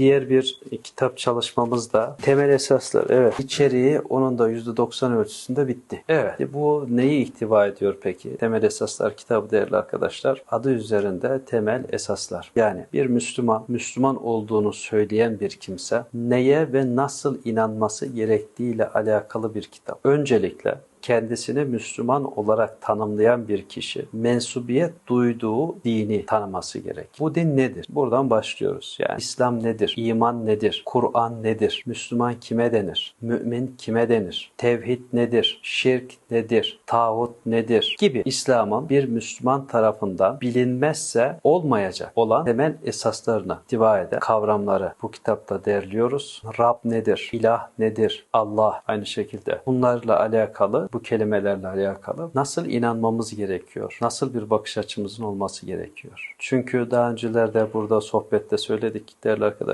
Diğer bir e, kitap çalışmamız da temel esaslar. Evet. İçeriği onun da %90 ölçüsünde bitti. Evet. E, Bu neyi ihtiva ediyor peki? Temel esaslar kitabı değerli arkadaşlar. Adı üzerinde temel esaslar. Yani bir Müslüman, Müslüman olduğunu söyleyen bir kimse neye ve nasıl inanması gerektiğiyle alakalı bir kitap. Öncelikle kendisini Müslüman olarak tanımlayan bir kişi mensubiyet duyduğu dini tanıması gerek. Bu din nedir? Buradan başlıyoruz. Yani İslam nedir? İman nedir? Kur'an nedir? Müslüman kime denir? Mümin kime denir? Tevhid nedir? Şirk nedir? Tağut nedir? Gibi İslam'ın bir Müslüman tarafından bilinmezse olmayacak olan temel esaslarını diva eden kavramları bu kitapta derliyoruz. Rab nedir? İlah nedir? Allah aynı şekilde. Bunlarla alakalı kelimelerle alakalı nasıl inanmamız gerekiyor? Nasıl bir bakış açımızın olması gerekiyor? Çünkü daha öncelerde burada sohbette söyledik değerli arkadaşlar.